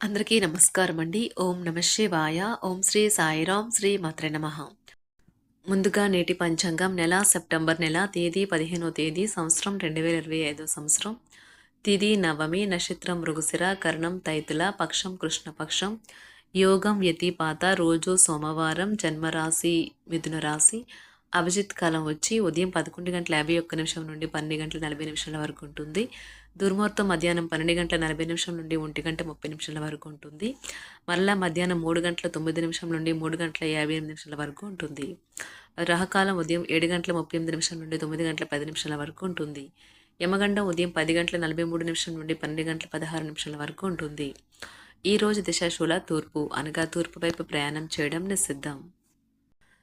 అందరికీ నమస్కారం అండి. ఓం నమ శివాయ. ఓం శ్రీ సాయిరాం శ్రీ మాత్ర నమ. ముందుగా నేటి పంచాంగం నెల సెప్టెంబర్ నెల తేదీ పదిహేనో తేదీ సంవత్సరం రెండు వేల ఇరవై ఐదో సంవత్సరం. తిది నవమి నక్షత్రం మృగశిర కర్ణం తైతుల పక్షం కృష్ణపక్షం యోగం యతిపాత రోజు సోమవారం జన్మరాశి మిథున రాశి అభిజిత్ కాలం వచ్చి ఉదయం పదకొండు గంటల యాభై ఒక్క నిమిషం నుండి పన్నెండు గంటల నలభై నిమిషాల వరకు ఉంటుంది. దుర్ముహూర్తం మధ్యాహ్నం పన్నెండు గంటల నలభై నిమిషం నుండి ఒంటి గంట ముప్పై నిమిషాల వరకు ఉంటుంది. మరలా మధ్యాహ్నం మూడు గంటల తొమ్మిది నిమిషం నుండి మూడు గంటల యాభై ఎనిమిది నిమిషాల వరకు ఉంటుంది. రహకాలం ఉదయం ఏడు గంటల ముప్పై ఎనిమిది నిమిషం నుండి తొమ్మిది గంటల పది నిమిషాల వరకు ఉంటుంది. యమగండం ఉదయం పది గంటల నలభై మూడు నిమిషం నుండి పన్నెండు గంటల పదహారు నిమిషాల వరకు ఉంటుంది. ఈరోజు దిశాశూల తూర్పు అనగా తూర్పు వైపు ప్రయాణం చేయడం నిషిద్ధం.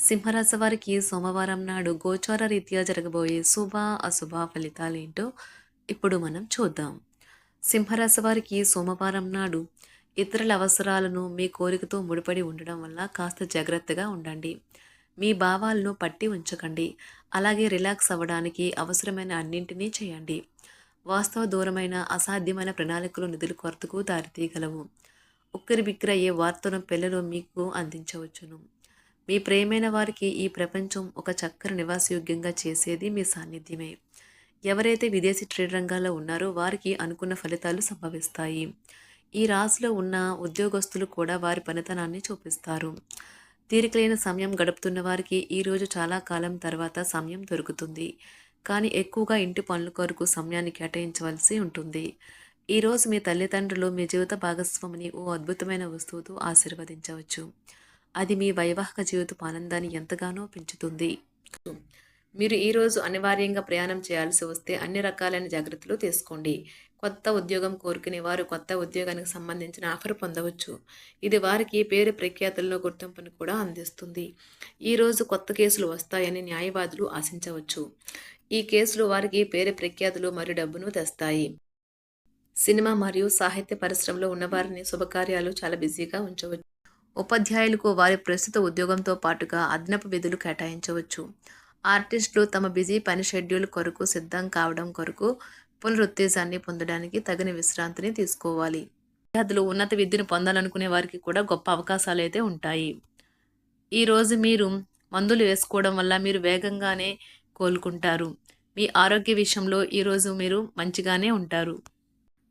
సింహరాశి వారికి సోమవారం నాడు గోచార రీత్యా జరగబోయే శుభ అశుభ ఫలితాలు ఏంటో ఇప్పుడు మనం చూద్దాం. సింహరాశి వారికి సోమవారం నాడు ఇతరుల అవసరాలను మీ కోరికతో ముడిపడి ఉండడం వల్ల కాస్త జాగ్రత్తగా ఉండండి. మీ భావాలను పట్టి ఉంచకండి. అలాగే రిలాక్స్ అవ్వడానికి అవసరమైన అన్నింటినీ చేయండి. వాస్తవ దూరమైన అసాధ్యమైన ప్రణాళికలు నిధుల కొరతకు దారితీయగలవు. ఉక్కిరి బిక్కిరయ్యే వార్తను పిల్లలు మీకు అందించవచ్చును. మీ ప్రేమైన వారికి ఈ ప్రపంచం ఒక చక్కని నివాసయోగ్యంగా చేసేది మీ సాన్నిధ్యమే. ఎవరైతే విదేశీ ట్రేడ్ రంగాల్లో ఉన్నారో వారికి అనుకున్న ఫలితాలు సంభవిస్తాయి. ఈ రాశిలో ఉన్న ఉద్యోగస్తులు కూడా వారి పనితనాన్ని చూపిస్తారు. తీరికలేని సమయం గడుపుతున్న వారికి ఈరోజు చాలా కాలం తర్వాత సమయం దొరుకుతుంది. కానీ ఎక్కువగా ఇంటి పనుల కొరకు సమయాన్ని కేటాయించవలసి ఉంటుంది. ఈరోజు మీ తల్లిదండ్రులు మీ జీవిత భాగస్వామిని ఓ అద్భుతమైన వస్తువుతో ఆశీర్వదించవచ్చు. అది మీ వైవాహిక జీవితపు ఆనందాన్ని ఎంతగానో పెంచుతుంది. మీరు ఈరోజు అనివార్యంగా ప్రయాణం చేయాల్సి వస్తే అన్ని రకాలైన జాగ్రత్తలు తీసుకోండి. కొత్త ఉద్యోగం కోరుకునే వారు కొత్త ఉద్యోగానికి సంబంధించిన ఆఫర్ పొందవచ్చు. ఇది వారికి పేరు ప్రఖ్యాతులలో గుర్తింపును కూడా అందిస్తుంది. ఈరోజు కొత్త కేసులు వస్తాయని న్యాయవాదులు ఆశించవచ్చు. ఈ కేసులు వారికి పేరు ప్రఖ్యాతులు మరియు డబ్బును తెస్తాయి. సినిమా మరియు సాహిత్య పరిశ్రమలో ఉన్నవారిని శుభకార్యాలు చాలా బిజీగా ఉంచవచ్చు. ఉపాధ్యాయులకు వారి ప్రస్తుత ఉద్యోగంతో పాటుగా అదనపు విధులు కేటాయించవచ్చు. ఆర్టిస్టులు తమ బిజీ పని షెడ్యూల్ కొరకు సిద్ధం కావడం కొరకు పునరుత్తేజాన్ని పొందడానికి తగిన విశ్రాంతిని తీసుకోవాలి. విద్యార్థులు ఉన్నత విద్యను పొందాలనుకునే వారికి కూడా గొప్ప అవకాశాలు అయితే ఉంటాయి. ఈరోజు మీరు మందులు వేసుకోవడం వల్ల మీరు వేగంగానే కోలుకుంటారు. మీ ఆరోగ్య విషయంలో ఈరోజు మీరు మంచిగానే ఉంటారు.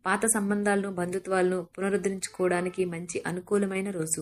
పాత సంబంధాలను బంధుత్వాలను పునరుద్ధరించుకోవడానికి మంచి అనుకూలమైన రోజు.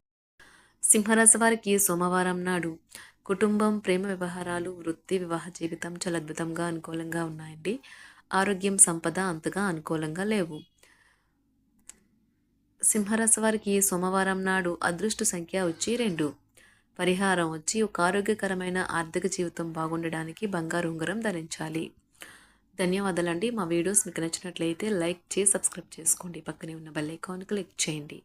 సింహరాశి వారికి సోమవారం నాడు కుటుంబం ప్రేమ వ్యవహారాలు వృత్తి వివాహ జీవితం చాలా అద్భుతంగా అనుకూలంగా ఉన్నాయండి. ఆరోగ్యం సంపద అంతగా అనుకూలంగా లేవు. సింహరాశి వారికి సోమవారం నాడు అదృష్ట సంఖ్య వచ్చి రెండు. పరిహారం వచ్చి ఒక ఆరోగ్యకరమైన ఆర్థిక జీవితం బాగుండడానికి బంగారు ఉంగరం ధరించాలి. ధన్యవాదాలండి. మా వీడియోస్ మీకు నచ్చినట్లయితే లైక్ చేసి సబ్స్క్రైబ్ చేసుకోండి. పక్కనే ఉన్న బెల్ ఐకాన్ క్లిక్ చేయండి.